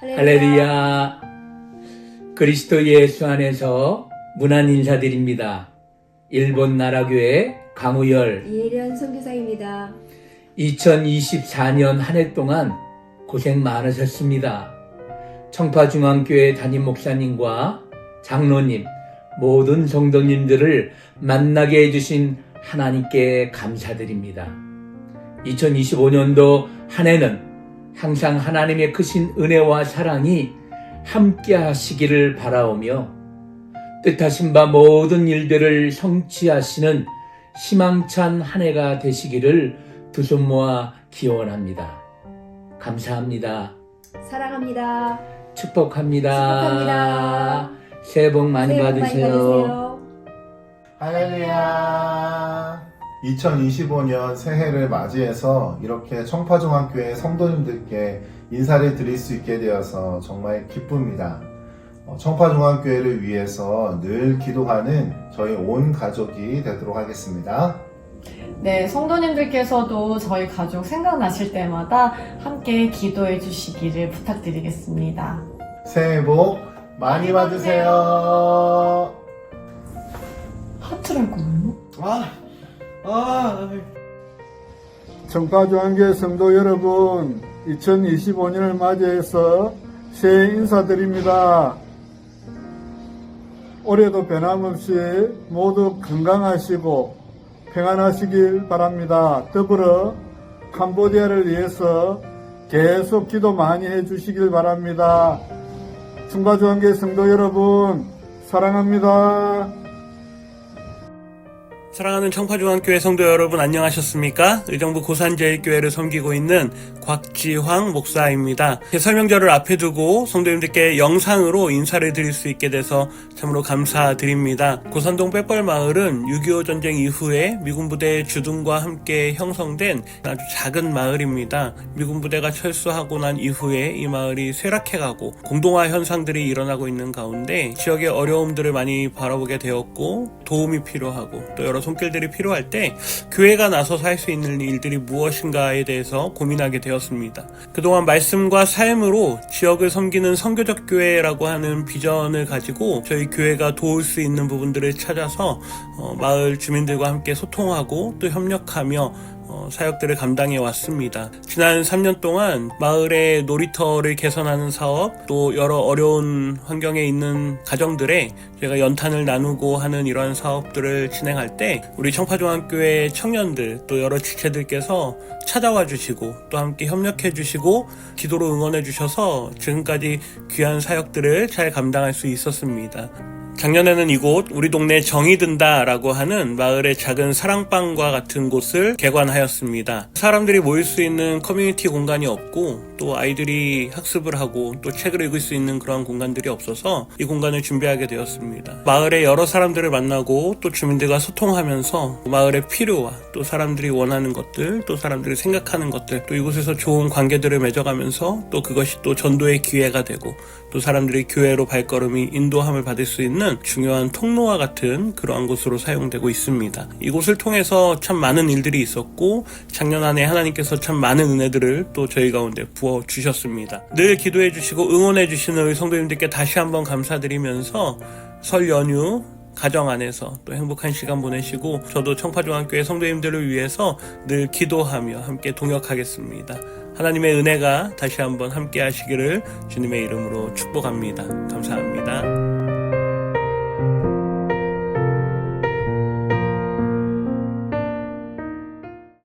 할렐루야. 그리스도 예수 안에서 문안 인사드립니다. 일본 나라교회 강우열 이혜련 선교사입니다. 2024년 한 해 동안 고생 많으셨습니다. 청파중앙교회 담임 목사님과 장로님, 모든 성도님들을 만나게 해주신 하나님께 감사드립니다. 2025년도 한 해는 항상 하나님의 크신 은혜와 사랑이 함께 하시기를 바라오며 뜻하신 바 모든 일들을 성취하시는 희망찬 한 해가 되시기를 두 손 모아 기원합니다. 감사합니다. 사랑합니다. 축복합니다. 축복합니다. 새해 복 많이 새해 복 받으세요. 할렐루야. 2025년 새해를 맞이해서 이렇게 청파중학교의 성도님들께 인사를 드릴 수 있게 되어서 정말 기쁩니다. 어, 청파중학교회를 위해서 늘 기도하는 저희 온 가족이 되도록 하겠습니다. 네, 성도님들께서도 저희 가족 생각나실 때마다 함께 기도해 주시기를 부탁드리겠습니다. 새해 복 많이 받으세요. 하트를 거든요 아, 아, 청파중앙교회 성도 여러분, 2025년을 맞이해서 새해 인사드립니다. 올해도 변함없이 모두 건강하시고 평안하시길 바랍니다. 더불어 캄보디아를 위해서 계속 기도 많이 해주시길 바랍니다. 청파중앙교회 성도 여러분, 사랑합니다. 사랑하는 청파중앙교회 성도 여러분 안녕하셨습니까? 의정부 고산제일교회를 섬기고 있는 곽지황 목사입니다. 설명절을 앞에 두고 성도님들께 영상으로 인사를 드릴 수 있게 돼서 참으로 감사드립니다. 고산동 빼뻘 마을은 6.25 전쟁 이후에 미군 부대 주둔과 함께 형성된 아주 작은 마을입니다. 미군 부대가 철수하고 난 이후에 이 마을이 쇠락해가고 공동화 현상들이 일어나고 있는 가운데 지역의 어려움들을 많이 바라보게 되었고 도움이 필요하고 또 여러 손길들이 필요할 때 교회가 나서서 할 수 있는 일들이 무엇인가에 대해서 고민하게 되었습니다. 그동안 말씀과 삶으로 지역을 섬기는 선교적 교회라고 하는 비전을 가지고 저희 교회가 도울 수 있는 부분들을 찾아서 어, 마을 주민들과 함께 소통하고 또 협력하며 어, 사역들을 감당해 왔습니다. 지난 3년 동안 마을의 놀이터를 개선하는 사업, 또 여러 어려운 환경에 있는 가정들의 제가 연탄을 나누고 하는 이러한 사업들을 진행할 때 우리 청파중학교의 청년들 또 여러 지체들께서 찾아와 주시고 또 함께 협력해 주시고 기도로 응원해 주셔서 지금까지 귀한 사역들을 잘 감당할 수 있었습니다. 작년에는 이곳 우리 동네 정이 든다라고 하는 마을의 작은 사랑방과 같은 곳을 개관하였습니다. 사람들이 모일 수 있는 커뮤니티 공간이 없고 또 아이들이 학습을 하고 또 책을 읽을 수 있는 그런 공간들이 없어서 이 공간을 준비하게 되었습니다. 마을의 여러 사람들을 만나고 또 주민들과 소통하면서 마을의 필요와 또 사람들이 원하는 것들 또 사람들이 생각하는 것들 또 이곳에서 좋은 관계들을 맺어가면서 또 그것이 또 전도의 기회가 되고 또 사람들이 교회로 발걸음이 인도함을 받을 수 있는 중요한 통로와 같은 그러한 곳으로 사용되고 있습니다. 이곳을 통해서 참 많은 일들이 있었고 작년 한 해 하나님께서 참 많은 은혜들을 또 저희 가운데 부어 주셨습니다. 늘 기도해 주시고 응원해 주시는 우리 성도님들께 다시 한번 감사드리면서 설 연휴 가정 안에서 또 행복한 시간 보내시고 저도 청파중학교의 성도님들을 위해서 늘 기도하며 함께 동역하겠습니다. 하나님의 은혜가 다시 한번 함께 하시기를 주님의 이름으로 축복합니다. 감사합니다.